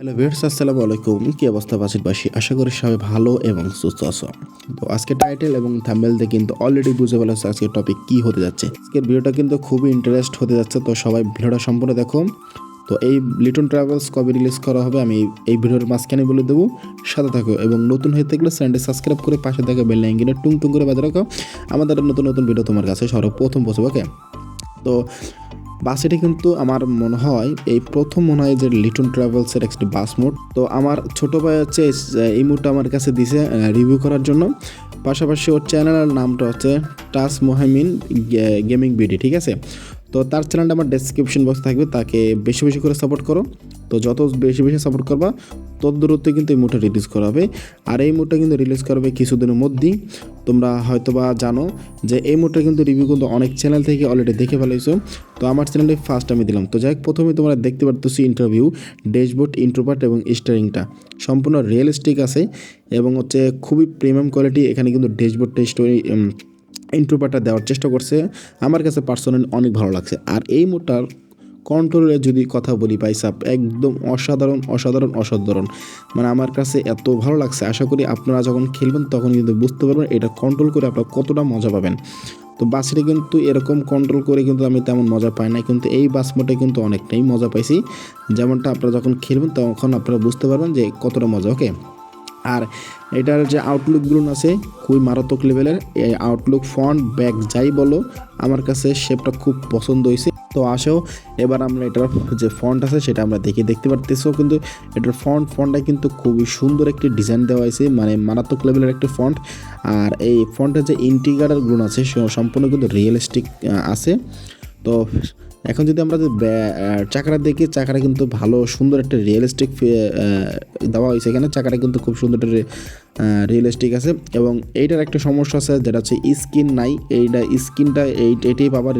Hello viewers, আসসালামু আলাইকুম। কি অবস্থা বাসিকবাসী আশা করি সবাই ভালো এবং সুস্থ আছো। তো আজকে টাইটেল এবং থাম্বেল দিয়ে কিন্তু অলরেডি বুঝে ফেলেছো আজকের টপিক কি হতে যাচ্ছে। আজকের ভিডিওটা কিন্তু খুবই ইন্টারেস্ট হতে যাচ্ছে, তো সবাই ভিডিওটা সম্পূর্ণ দেখো তো এই লিটন ট্রাভেলস কবে রিলিজ করা হবে আমি এই ভিডিওর মাঝখানে বলে দেবো। সাথে থাকো এবং নতুন হয়ে থাকলে চ্যানেলটি সাবস্ক্রাইব করে পাশে থাকা বেল লাইনটা টুং টুং করে বাজে রাখো। আমাদের নতুন নতুন ভিডিও তোমার কাছে সর্বপ্রথম পৌঁছবে ওকে তো বাসেটি কিন্তু আমার মনে হয় এই প্রথম মনে হয় যে লিটন ট্রাভেলসের একটি বাস মোড তো আমার ছোট ভাই হচ্ছে এই মুডটা আমার কাছে দিছে রিভিউ করার জন্য। পাশাপাশি ওর চ্যানেলের নামটা হচ্ছে টাস মোহামিন গেমিং বিডি ঠিক আছে? তো তার চ্যানেলটা আমার ডেসক্রিপশন বক্স থাকবে, তাকে বেশি বেশি করে সাপোর্ট করো। তো যত বেশি বেশি সাপোর্ট করবা তত দূরত্বে কিন্তু এই মুডটা রিলিজ করা হবে। আর এই মুডটা কিন্তু রিলিজ করা হবে কিছুদিনের মধ্যেই। তোমরা হয়তোবা জানো যে এই মুডটা কিন্তু রিভিউ কিন্তু অনেক চ্যানেল থেকে অলরেডি দেখে ফেলাইছো তো আমার চ্যানেলে ফার্স্ট আমি দিলাম। তো যাই হোক প্রথমে তোমরা দেখতে পারতেছি ইন্টারভিউ ড্যাশবোর্ড ইন্ট্রোপার্ট এবং স্টারিংটা সম্পূর্ণ রিয়েলিস্টিক আছে এবং হচ্ছে খুবই প্রিমিয়াম কোয়ালিটি এখানে কিন্তু ড্যাশবোর্ডটা স্টোরি ইন্ট্রোপার্টটা দেওয়ার চেষ্টা করছে। আমার কাছে পার্সোনালি অনেক ভালো লাগছে। আর এই মোটার কন্ট্রোলের যদি কথা বলি পাইসাপ একদম অসাধারণ অসাধারণ অসাধারণ। মানে আমার কাছে এত ভালো লাগছে। আশা করি আপনারা যখন খেলবেন তখন কিন্তু বুঝতে পারবেন এটা কন্ট্রোল করে আপনারা কতটা মজা পাবেন। তো বাসে কিন্তু এরকম কন্ট্রোল করে কিন্তু আমি তেমন মজা পাই না। কিন্তু এই বাস মোটে কিন্তু অনেকটাই মজা পাইছি। যেমনটা আপনারা যখন খেলবেন তখন আপনারা বুঝতে পারবেন যে কতটা মজা ওকে আর এটার যে আউটলুকগুলো আছে, খুবই মারাত্মক লেভেলের এই আউটলুক ফন্ট ব্যাক যাই বলো, আমার কাছে শেপটা খুব পছন্দ হয়েছে তো আসো, এবার আমরা এটার যে ফন্ট আছে সেটা আমরা দেখে দেখতে পারতেছো। কিন্তু এটার ফন্ট ফন্টটা কিন্তু খুবই সুন্দর একটি ডিজাইন দেওয়া হয়েছে মানে মারাত্মক লেভেলের একটি ফন্ট আর এই ফন্টের যে ইন্টিগ্রেটারগুলো আছে সম্পূর্ণ কিন্তু রিয়েলিস্টিক আছে। তো এখন যদি আমরা চাকাটা দেখি, চাকাটা কিন্তু ভালো, সুন্দর একটা রিয়েলিস্টিক দেওয়া হয়েছে এখানে। চাকাটা কিন্তু খুব সুন্দর একটা রিয়েলিস্টিক আছে। এবং এইটার একটা সমস্যা আছে, যেটা হচ্ছে স্কিন নাই। এইটা স্কিনটা এই, এটাই পাবা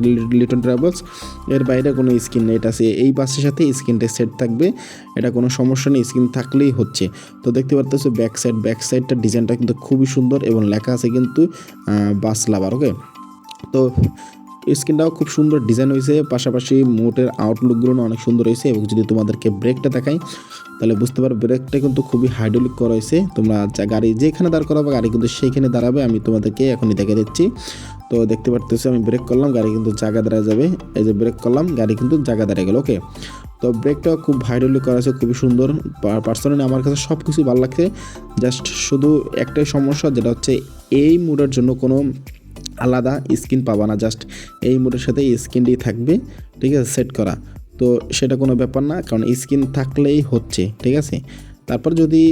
লিটন ট্রাভেলস এর বাইরে কোনো স্কিন নেই। এটা আছে এই বাসের সাথে স্কিনটা সেট থাকবে। এটা কোনো সমস্যা নেই স্কিন থাকলেই হচ্ছে। তো দেখতে পারতেছো ব্যাক সাইড ব্যাক সাইডটা ডিজাইনটা কিন্তু খুবই সুন্দর এবং লেখা আছে কিন্তু বাস লাভার ওকে তো স্ক্রিনটাও খুব সুন্দর ডিজাইন হয়েছে, পাশাপাশি মোটের আউটলুকগুলো অনেক সুন্দর হয়েছে এবং যদি তোমাদেরকে ব্রেকটা দেখাই, তাহলে বুঝতে পারো ব্রেকটা কিন্তু খুবই হাইড্রোলিক করা হয়েছে। তোমরা গাড়ি যেখানে দাঁড় করাবে, গাড়ি কিন্তু সেইখানে দাঁড়াবে, আমি তোমাদেরকে এখনই দেখে দিচ্ছি। তো দেখতে পারতেছি, আমি ব্রেক করলাম, গাড়ি কিন্তু জায়গা দাঁড়ায় যাবে। এই যে ব্রেক করলাম, গাড়ি কিন্তু জায়গা দাঁড়িয়ে গেল ওকে তো ব্রেকটাও খুব হাইড্রোলিক করা আছে খুবই সুন্দর। পার্সোনালি আমার কাছে সব কিছুই ভালো লাগছে। জাস্ট শুধু একটাই সমস্যা, যেটা হচ্ছে এই মুডের জন্য কোনো আলাদা, স্কিন পাবা না জাস্ট এই মোডের সাথে স্কিনটি থাকবে, ঠিক আছে সেট করা। তো সেটা কোনো ব্যাপার না, কারণ স্কিন থাকলেই হচ্ছে, ঠিক আছে? তারপর যদি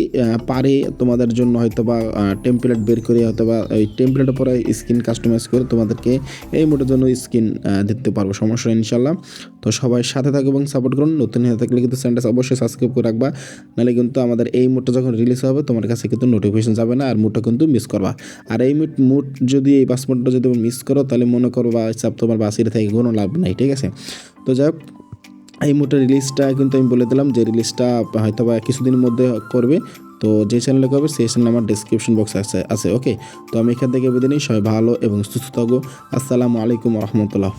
পারে তোমাদের জন্য হয়তো বা টেমপ্লেট বের করে হয়তো বা ওই টেমপ্লেটের পরে স্ক্রিন কাস্টমাইজ করে তোমাদেরকে এই মোডের জন্য স্ক্রিন দিতে পারব। সমস্যা ইনশাল্লাহ তো সবাই সাথে থাকো এবং সাপোর্ট করুন। নতুন হয়ে থাকলে কিন্তু চ্যানেলটা অবশ্যই সাবস্ক্রাইব করে রাখবা। নাহলে কিন্তু আমাদের এই মুডটা যখন রিলিজ হবে, তোমার কাছে কিন্তু নোটিফিকেশন যাবে না আর মুডটা কিন্তু মিস করবা। আর এই মুড মুড যদি এই পাস মুডটা যদি মিস করো, তাহলে মনে করো বা তোমার বাসির থেকে কোনো লাভ নাই, ঠিক আছে? তো যাই হোক এই মুহূর্তে রিলিজটা কিন্তু আমি বলে দিলাম যে রিলিজটা হয়তো বা কিছুদিনের মধ্যে করবে। তো যে চ্যানেলে করবে, সেই চ্যানেল আমার ডিসক্রিপশন বক্স আছে আছে ওকে তো আমি এখান থেকে বেঁধে নিই। সবাই ভালো এবং সুস্থ থাকো। আসসালামু আলাইকুম রহমতুল্লাহ।